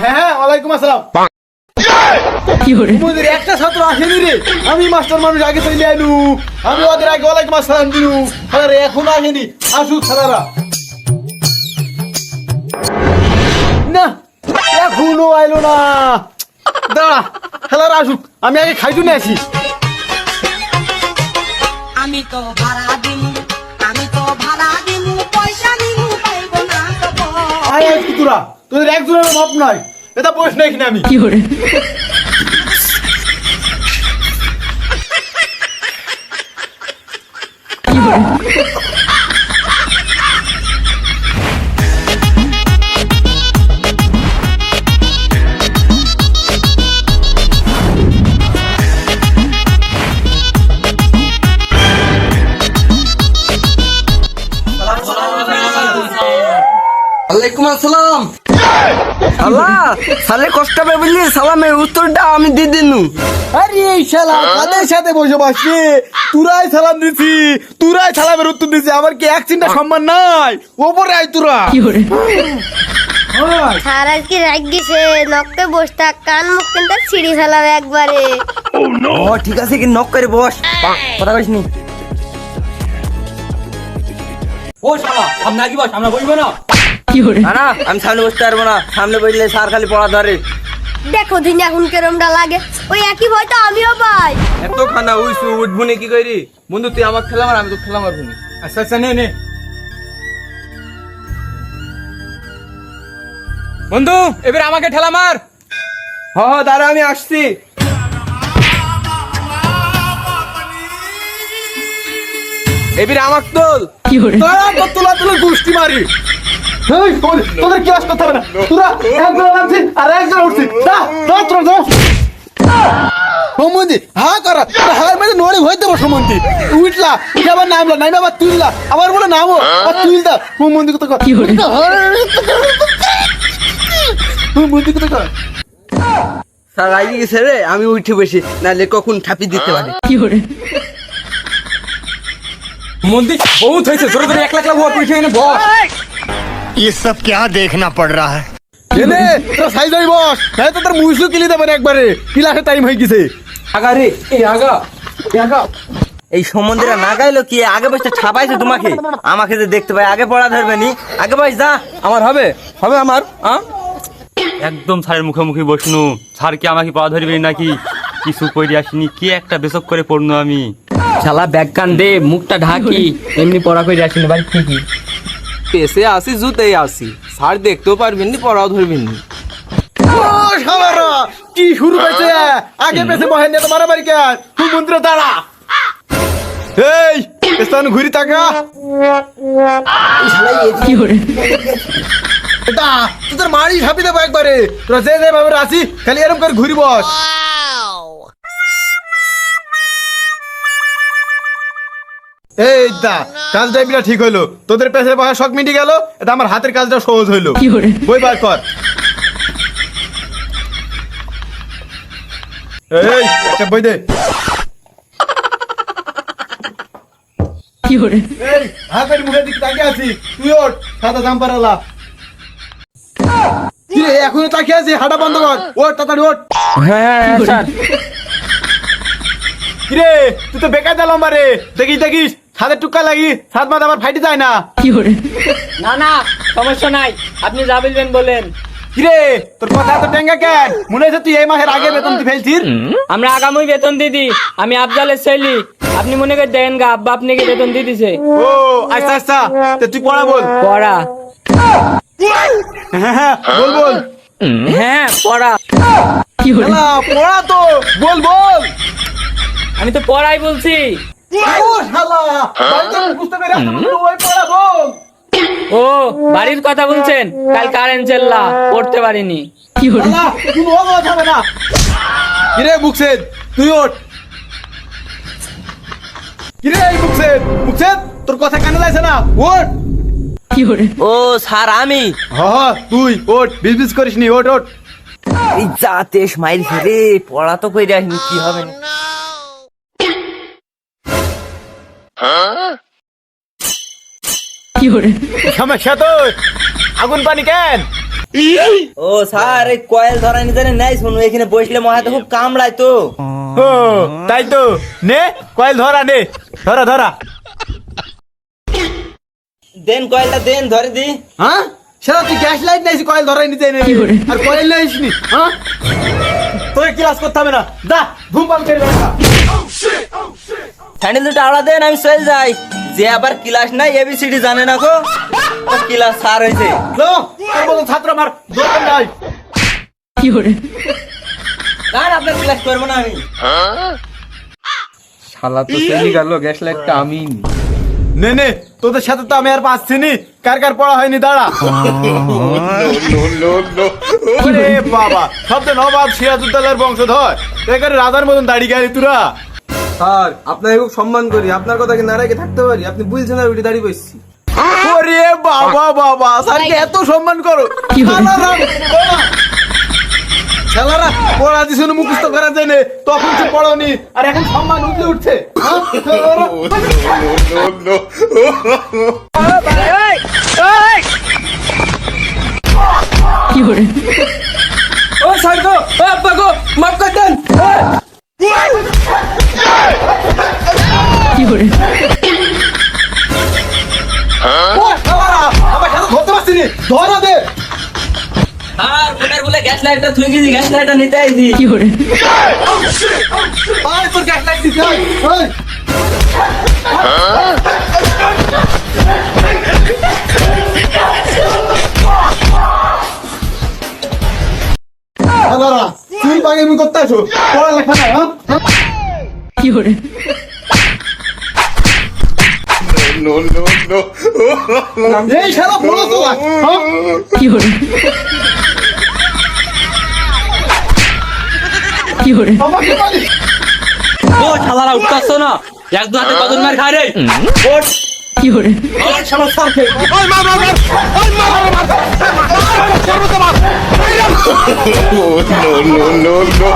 হ্যাঁ হ্যাঁ ওয়ালাইকুম আসসালাম। একটা ছাত্র আসেনি রে। আমি মাস্টার মানুষ আগে চলে আইলু। আমি ওদের আগে ওয়ালাইকুম আসসালাম দিলু। এখনও আসেনি। আসুক সালারা এখনও আইলো না। দাঁড়া খেলারা আসুক আমি আগে খাইটু নিয়ে আসি। আমি তো ভাড়া দিমু আমি তো ভাড়া দিমু পয়সা দিমু পাইব না তো তোদের একজনের মাপ নাই। এটা বয়স নাই কিনা আমি। ওয়ালাইকুম আসসালাম। কষ্ট হবে বুঝলি সালামের উত্তরটা আমি দিয়ে দিনু। আরে এই শালা কাদের সাথে বসে বসে তুরাই সালাম দিছি তুরাই সালামের উত্তর দিছি আমার কি এক চিন্তা সম্মান নাই? ওপরে আয় তুরা। আজকে রাগ গেছে নকতে বসে থাক কান মুখ কিন্তু ছিঁড়ি ফেলাবে একবারে। ও ঠিক আছে কি নক করে বস। কথা কইস নি। ও শালা সামনে আগে বস আমরা বলব না? না না আমি সামনে বসতে পারব না। সামনে বসলে স্যার খালি পড়া ধরে। দেখো দিন এখন কেরমটা লাগে। ওই একই ভয় তো আমিও পাই। এত খানা উইসু কি কইরি? বন্ধু তুই আমার খেলা মার আমি তো খেলা মারবো নি। আচ্ছা আচ্ছা নে নে। বন্ধু এবার আমাকে ঠেলা মার। হ হ দাঁড়া আমি আসছি। এবার আমাক তোল। তোরা তোলা তোলা গোষ্ঠী মারি। তোদের- তোদের ক্লাস করতে হবে না? তোরা একজন নামছি আর একজন উঠছি। দা দা তোরা দা সমন্দি হা করা। হার মধ্যে নড়ে হয়ে দেবো সমন্দি উঠলা উঠে আবার নামলা? নাইমা আবার তুললা। আবার বলে নামো আর তুলতা সমন্দি কত কর সমন্দি কত কর স্যার আগে গেছে রে? আমি উঠে বসি নাহলে কখন ঠাপি দিতে পারি। মন্দির বহুত হয়েছে। জোরে জোরে এক লাখ লাখ উঠে এনে বস। ये सब क्या देखना पड़ रहा है এনে তোরা সাইজ হই বস তাই তো তোর মুইসু কিলি দেবেন একবারে ক্লাসে টাইম হয়ে গেছে আগা রে এই আগা এই আগা এই সম্বন্ধীরা না গাইলো কি আগে বসে ছাপাইছে তোমাকে আমাকে যে দেখতে পাই আগে পড়া ধরবে নি আগে বস যা আমার হবে হবে আমার আ? একদম স্যারের মুখোমুখি বসনু স্যার কি আমাকে পা ধরবে নাকি কিছু কইরে আসিনি কি একটা বেসক করে পড়নু আমি শালা ব্যাগ কান দে মুখটা ঢাকি এমনি পড়া করে আসিনি বাড়ি ঠিকই পেসে আসি জুতেই আসি। স্যার দেখতেও পারবেন নি পড়াও ধরবেন নি কি শুরু হয়েছে? আগে পেছে বহেন নিয়ে তো মারামারি কেন তুই মন্দিরে দাঁড়া। এই স্থান ঘুরি তাকা। কি করে? এটা তোদের মারি ঝাপি দেবো একবারে। তোরা যে যে ভাবে আসি খালি এরকম করে ঘুরি বস। এই দা কাজটা বিরা ঠিক হইল। তোদের পেছে বসা শখ মিটি গেল এটা আমার হাতের কাজটা সহজ হইল। বই বার কর। এই একটা বই দে। এই হাতের মুখের দিকে তাকিয়ে আছি। তুই ওঠ সাদা জাম্পারালা। কিরে এখনও তাকিয়ে আছি হাঁটা বন্ধ কর। ওঠ তাড়াতাড়ি ওঠ। হ্যাঁ হ্যাঁ স্যার। কিরে তুই তো বেকার দিলাম বারে দেখিস দেখিস। ছাদের টুকা লাগি ছাদ মাথা আবার ফাইটে যায় না। না না সমস্যা নাই। আপনি যা বলবেন বলেন। কিরে তোর কথা টেঙ্গা কেন মনে হচ্ছে তুই এই মাসের আগে বেতন তুই ফেলছিস। আমরা আগামী বেতন দিদি আমি আফজালের ছেলি। আপনি মনে করে দেন গা আব্বা আপনাকে বেতন দিয়ে দিছে। ও আচ্ছা আচ্ছা। তো তুই পড়া বল। পড়া। হ্যাঁ হ্যাঁ বল বল। হ্যাঁ পড়া। পড়া তো। বল বল। আমি তো পড়াই বলছি। ও শালা বাড়িতে বুঝতে পেরে ওই পড়া বল ও বাড়ির কথা বলছেন? কাল কারেন্ট চেল্লা পড়তে পারিনি। হবে না। কিরে তুই ওঠ। কিরে এই তোর কথা কানে লাগছে না? ওঠ। ও স্যার আমি। হ তুই ওট বিজনেস করিস নি ওট ওট এই যাতে স্মাইল রে পড়া তো কই আসনি কি হবে? না সমস্যা তো আগুন পানি কেন? ও স্যার এই কয়েল ধরা নিতে নাই শুনু এখানে বসলে তো খুব কামড়ায় তো। ও তাই তো। নে কয়েল ধরা নে। ধরা ধরা। দেন কয়েলটা দেন ধরে দি। হ্যাঁ? সেটা তুই গ্যাস লাইট নাইছি কয়েল ধরাই নিতে এনে আর কয়েল নাইস নি হ্যাঁ? তোর ক্লাস করতে হবে না। ঘুম পাম হ্যান্ডেল দুটো আলাদা দেন আমি চলে যাই। যে আবার ক্লাস নাই এবিসিডি জানে না গো। ক্লাস স্যার হয়েছে। লো তোর মতো ছাত্র আমার দরকার নাই। কার আপনার ক্লাস করব না আমি। শালা তো চলে গেল গ্যাস লাইটটা আমি নে নে তোদের সাথে তো আমি আর পাচ্ছি নি কার কার পড়া হয়নি দাঁড়া। বাবা সব তো নবাব সিরাজউদ্দৌলার বংশধর। এখানে রাজার মতন দাড়ি গাড়ি তুরা। স্যার আপনাকে খুব সম্মান করি। আপনার কথা কি না রেখে থাকতে পারি? আপনি বুঝছেন না উঠে দাঁড়িয়ে বসছি। ওরে বাবা বাবা স্যারকে এত সম্মান করো। শালারা, পড়া। দিছিল মুখস্থ করা যায় না, তখন তো পড়ানি আর এখন সম্মান উঠলে উঠছে। হ্যাঁ? শালারা। ও স্যার গো ও আব্বা গো মাফ করে দেন। ধরা দে। আর কোনের বলে গ্যাস লাইটটা তুই গেছি গ্যাস লাইটটা নিতে আইছি আয় তোর গ্যাস লাইট দিতে আয়, তুই পাগলামি করতে আছো? পড়ালেখা না হ্যাঁ? এই শালা পড়া তো হ্যাঁ? আমাকে পালি ও শালারা উঠতাছ না এক দু হাতে কজন মার খায় রে শালা স্যারকে no, no, no, no.